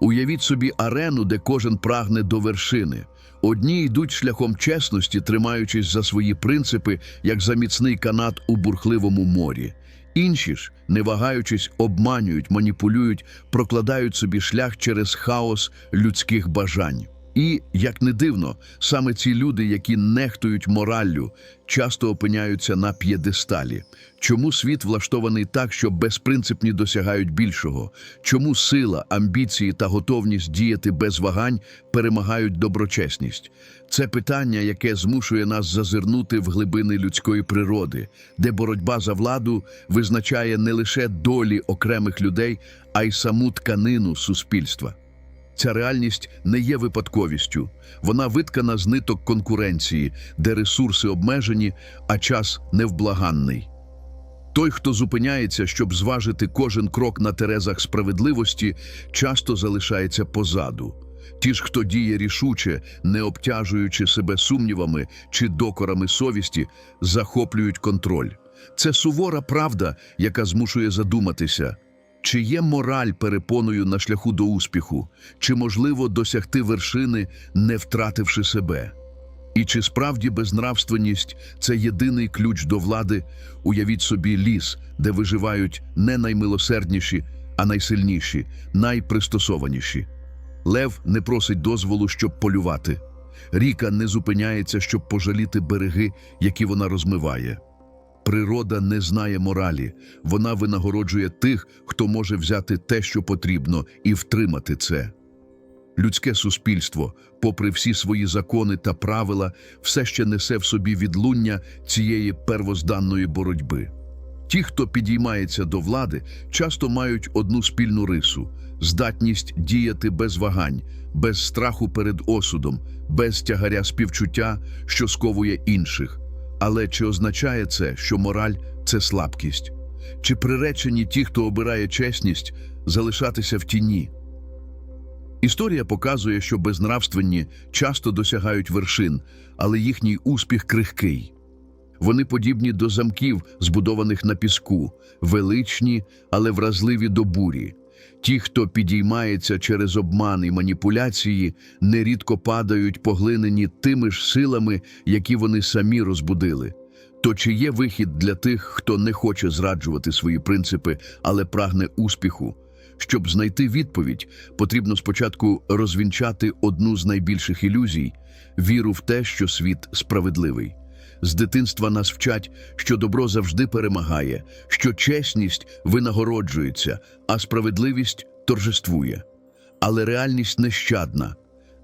Уявіть собі арену, де кожен прагне до вершини. Одні йдуть шляхом чесності, тримаючись за свої принципи, як за міцний канат у бурхливому морі. Інші ж, не вагаючись, обманюють, маніпулюють, прокладають собі шлях через хаос людських бажань. І, як не дивно, саме ці люди, які нехтують мораллю, часто опиняються на п'єдесталі. Чому світ влаштований так, що безпринципні досягають більшого? Чому сила, амбіції та готовність діяти без вагань перемагають доброчесність? Це питання, яке змушує нас зазирнути в глибини людської природи, де боротьба за владу визначає не лише долі окремих людей, а й саму тканину суспільства. Ця реальність не є випадковістю. Вона виткана з ниток конкуренції, де ресурси обмежені, а час невблаганний. Той, хто зупиняється, щоб зважити кожен крок на терезах справедливості, часто залишається позаду. Ті ж, хто діє рішуче, не обтяжуючи себе сумнівами чи докорами совісті, захоплюють контроль. Це сувора правда, яка змушує задуматися. Чи є мораль перепоною на шляху до успіху, чи можливо досягти вершини, не втративши себе? І чи справді безнравственність це єдиний ключ до влади? Уявіть собі ліс, де виживають не наймилосердніші, а найсильніші, найпристосованіші. Лев не просить дозволу, щоб полювати. Ріка не зупиняється, щоб пожаліти береги, які вона розмиває. Природа не знає моралі, вона винагороджує тих, хто може взяти те, що потрібно, і втримати це. Людське суспільство, попри всі свої закони та правила, все ще несе в собі відлуння цієї первозданної боротьби. Ті, хто підіймається до влади, часто мають одну спільну рису здатність діяти без вагань, без страху перед осудом, без тягаря співчуття, що сковує інших. Але чи означає це, що мораль це слабкість? Чи приречені ті, хто обирає чесність, залишатися в тіні? Історія показує, що безнравственні часто досягають вершин, але їхній успіх крихкий. Вони подібні до замків, збудованих на піску, величні, але вразливі до бурі. Ті, хто підіймається через обман і маніпуляції, нерідко падають поглинені тими ж силами, які вони самі розбудили. То чи є вихід для тих, хто не хоче зраджувати свої принципи, але прагне успіху? Щоб знайти відповідь, потрібно спочатку розвінчати одну з найбільших ілюзій віру в те, що світ справедливий. З дитинства нас вчать, що добро завжди перемагає, що чесність винагороджується, а справедливість торжествує. Але реальність нещадна.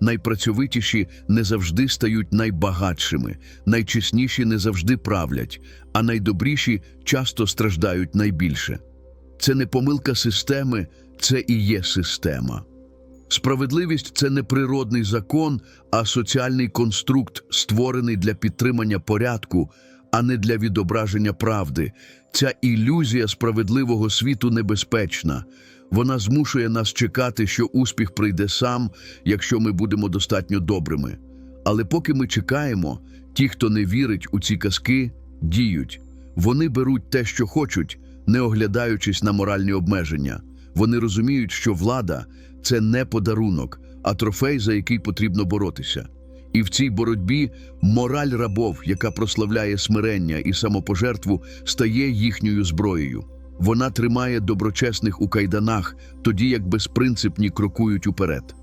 Найпрацьовитіші не завжди стають найбагатшими, найчесніші не завжди правлять, а найдобріші часто страждають найбільше. Це не помилка системи, це і є система. Справедливість це не природний закон, а соціальний конструкт, створений для підтримання порядку, а не для відображення правди. Ця ілюзія справедливого світу небезпечна. Вона змушує нас чекати, що успіх прийде сам, якщо ми будемо достатньо добрими. Але поки ми чекаємо, ті, хто не вірить у ці казки, діють. Вони беруть те, що хочуть, не оглядаючись на моральні обмеження. Вони розуміють, що влада це не подарунок, а трофей, за який потрібно боротися. І в цій боротьбі мораль рабов, яка прославляє смирення і самопожертву, стає їхньою зброєю. Вона тримає доброчесних у кайданах, тоді як безпринципні крокують уперед.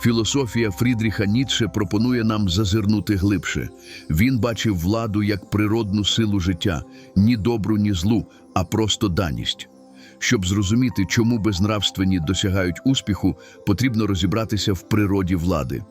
Філософія Фрідріха Ніцше пропонує нам зазирнути глибше. Він бачив владу як природну силу життя, ні добру, ні злу, а просто даність. Щоб зрозуміти, чому безнравственні досягають успіху, потрібно розібратися в природі влади.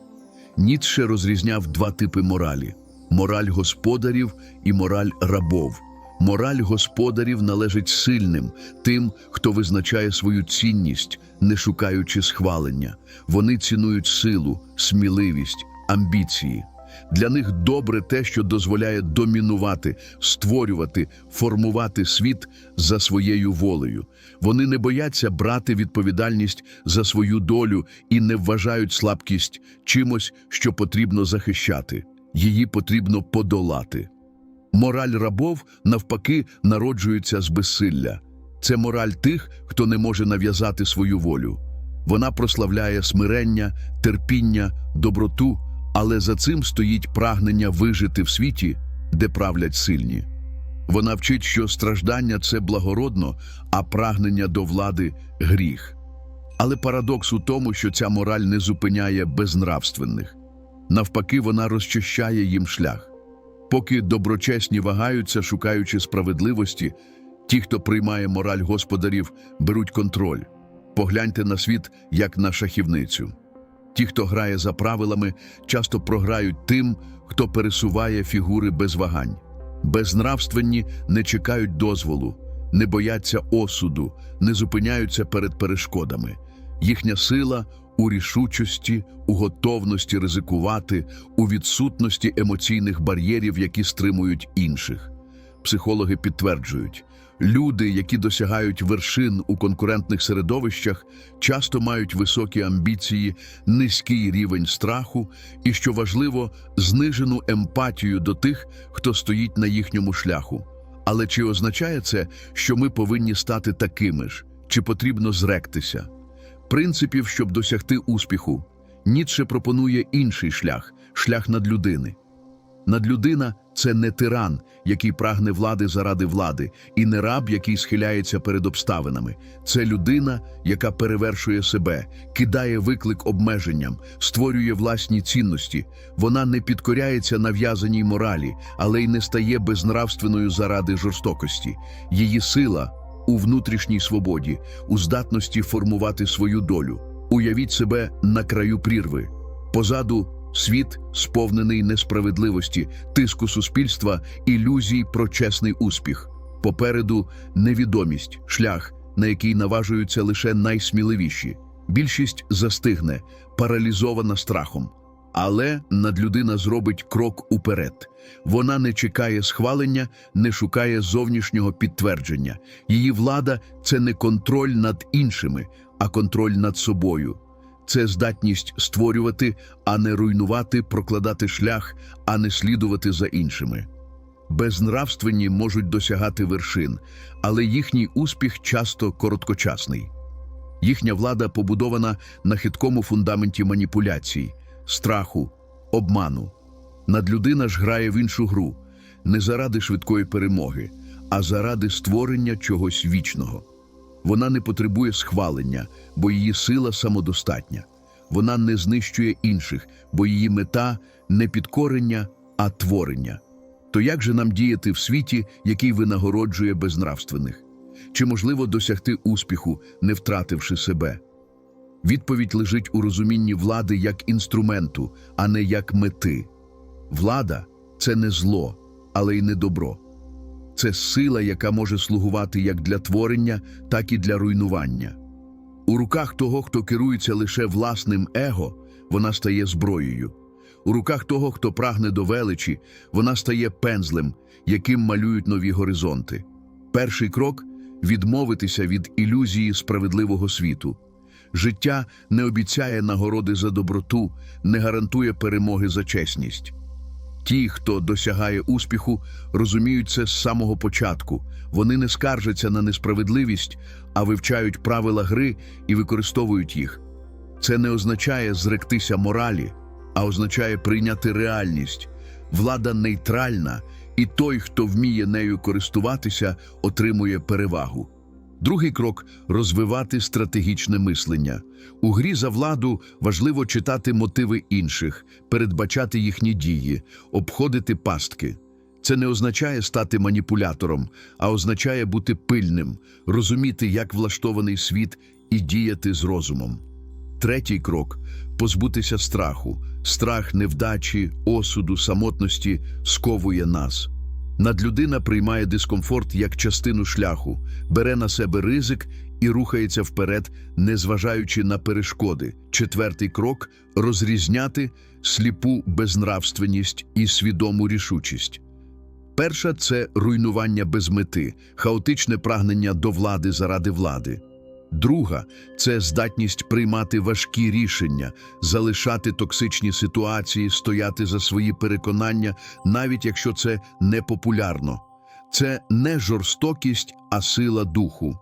Ніцше розрізняв два типи моралі: мораль господарів і мораль рабов. Мораль господарів належить сильним, тим, хто визначає свою цінність, не шукаючи схвалення. Вони цінують силу, сміливість, амбіції. Для них добре те, що дозволяє домінувати, створювати, формувати світ за своєю волею. Вони не бояться брати відповідальність за свою долю і не вважають слабкість чимось, що потрібно захищати. Її потрібно подолати. Мораль рабов, навпаки, народжується з безсилля. Це мораль тих, хто не може нав'язати свою волю. Вона прославляє смирення, терпіння, доброту, але за цим стоїть прагнення вижити в світі, де правлять сильні. Вона вчить, що страждання це благородно, а прагнення до влади гріх. Але парадокс у тому, що ця мораль не зупиняє безнравственних. Навпаки, вона розчищає їм шлях. Поки доброчесні вагаються, шукаючи справедливості, ті, хто приймає мораль господарів, беруть контроль. Погляньте на світ як на шахівницю. Ті, хто грає за правилами, часто програють тим, хто пересуває фігури без вагань. Безнравственні не чекають дозволу, не бояться осуду, не зупиняються перед перешкодами. Їхня сила у рішучості, у готовності ризикувати, у відсутності емоційних бар'єрів, які стримують інших. Психологи підтверджують, люди, які досягають вершин у конкурентних середовищах, часто мають високі амбіції, низький рівень страху і, що важливо, знижену емпатію до тих, хто стоїть на їхньому шляху. Але чи означає це, що ми повинні стати такими ж, чи потрібно зректися? Принципів, щоб досягти успіху, Ніцше пропонує інший шлях шлях надлюдини. Надлюдина це не тиран, який прагне влади заради влади, і не раб, який схиляється перед обставинами. Це людина, яка перевершує себе, кидає виклик обмеженням, створює власні цінності. Вона не підкоряється нав'язаній моралі, але й не стає безнравственною заради жорстокості. Її сила у внутрішній свободі, у здатності формувати свою долю. Уявіть себе на краю прірви. Позаду світ, сповнений несправедливості, тиску суспільства, ілюзій про чесний успіх. Попереду невідомість, шлях, на який наважуються лише найсміливіші. Більшість застигне, паралізована страхом. Але надлюдина зробить крок уперед. Вона не чекає схвалення, не шукає зовнішнього підтвердження. Її влада це не контроль над іншими, а контроль над собою. Це здатність створювати, а не руйнувати, прокладати шлях, а не слідувати за іншими. Безнравственні можуть досягати вершин, але їхній успіх часто короткочасний. Їхня влада побудована на хиткому фундаменті маніпуляцій, страху, обману. Надлюдина ж грає в іншу гру не заради швидкої перемоги, а заради створення чогось вічного. Вона не потребує схвалення, бо її сила самодостатня. Вона не знищує інших, бо її мета не підкорення, а творення. То як же нам діяти в світі, який винагороджує безнравственних? Чи можливо досягти успіху, не втративши себе? Відповідь лежить у розумінні влади як інструменту, а не як мети. Влада це не зло, але й не добро. Це сила, яка може слугувати як для творення, так і для руйнування. У руках того, хто керується лише власним его, вона стає зброєю. У руках того, хто прагне до величі, вона стає пензлем, яким малюють нові горизонти. Перший крок відмовитися від ілюзії справедливого світу. Життя не обіцяє нагороди за доброту, не гарантує перемоги за чесність. Ті, хто досягає успіху, розуміють це з самого початку. Вони не скаржаться на несправедливість, а вивчають правила гри і використовують їх. Це не означає зректися моралі, а означає прийняти реальність. Влада нейтральна, і той, хто вміє нею користуватися, отримує перевагу. Другий крок розвивати стратегічне мислення. У грі за владу важливо читати мотиви інших, передбачати їхні дії, обходити пастки. Це не означає стати маніпулятором, а означає бути пильним, розуміти, як влаштований світ, і діяти з розумом. Третій крок позбутися страху. Страх невдачі, осуду, самотності сковує нас. Надлюдина приймає дискомфорт як частину шляху, бере на себе ризик і рухається вперед, незважаючи на перешкоди. Четвертий крок розрізняти сліпу безнравственність і свідому рішучість. Перша це руйнування без мети, хаотичне прагнення до влади заради влади. Друга це здатність приймати важкі рішення, залишати токсичні ситуації, стояти за свої переконання, навіть якщо це непопулярно. Це не жорстокість, а сила духу.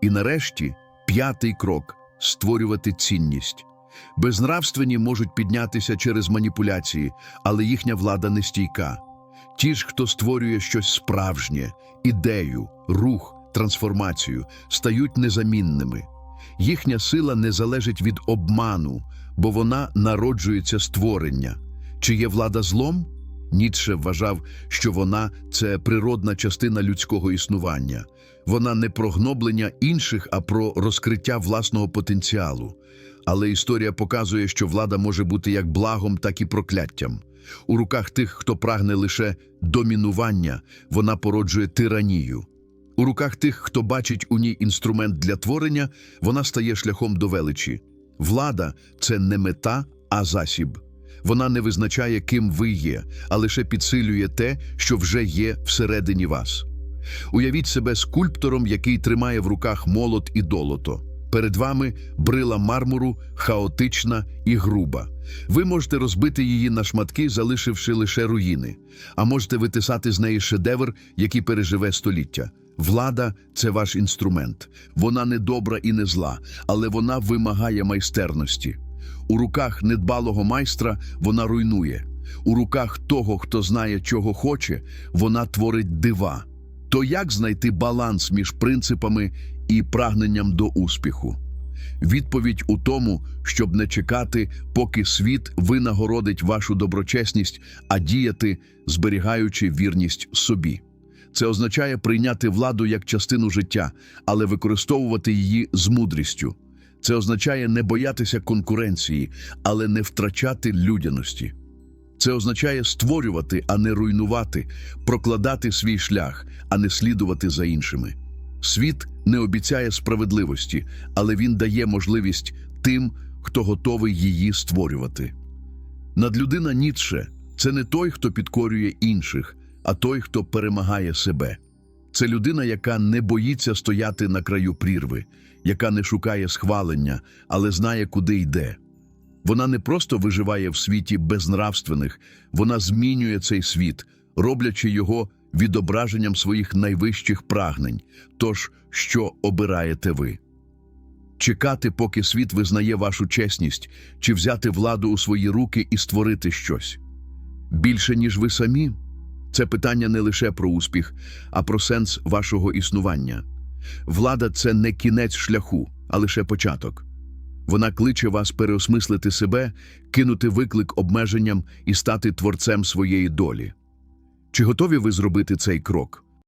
І нарешті п'ятий крок створювати цінність. Безнравственні можуть піднятися через маніпуляції, але їхня влада не стійка. Ті ж, хто створює щось справжнє, ідею, рух, трансформацію, стають незамінними. Їхня сила не залежить від обману, бо вона народжується з творення. Чи є влада злом? Ніцше вважав, що вона це природна частина людського існування. Вона не про гноблення інших, а про розкриття власного потенціалу. Але історія показує, що влада може бути як благом, так і прокляттям. У руках тих, хто прагне лише домінування, вона породжує тиранію. У руках тих, хто бачить у ній інструмент для творення, вона стає шляхом до величі. Влада це не мета, а засіб. Вона не визначає, ким ви є, а лише підсилює те, що вже є всередині вас. Уявіть себе скульптором, який тримає в руках молот і долото. Перед вами брила мармуру, хаотична і груба. Ви можете розбити її на шматки, залишивши лише руїни, а можете витисати з неї шедевр, який переживе століття. Влада це ваш інструмент. Вона не добра і не зла, але вона вимагає майстерності. У руках недбалого майстра вона руйнує. У руках того, хто знає, чого хоче, вона творить дива. То як знайти баланс між принципами і прагненням до успіху? Відповідь у тому, щоб не чекати, поки світ винагородить вашу доброчесність, а діяти, зберігаючи вірність собі. Це означає прийняти владу як частину життя, але використовувати її з мудрістю. Це означає не боятися конкуренції, але не втрачати людяності. Це означає створювати, а не руйнувати, прокладати свій шлях, а не слідувати за іншими. Світ не обіцяє справедливості, але він дає можливість тим, хто готовий її створювати. Надлюдина Ніцше це не той, хто підкорює інших, а той, хто перемагає себе. Це людина, яка не боїться стояти на краю прірви, яка не шукає схвалення, але знає, куди йде. Вона не просто виживає в світі безнравственних, вона змінює цей світ, роблячи його відображенням своїх найвищих прагнень. Тож, що обираєте ви? Чекати, поки світ визнає вашу чесність, чи взяти владу у свої руки і створити щось? Більше, ніж ви самі? Це питання не лише про успіх, а про сенс вашого існування. Влада це не кінець шляху, а лише початок. Вона кличе вас переосмислити себе, кинути виклик обмеженням і стати творцем своєї долі. Чи готові ви зробити цей крок?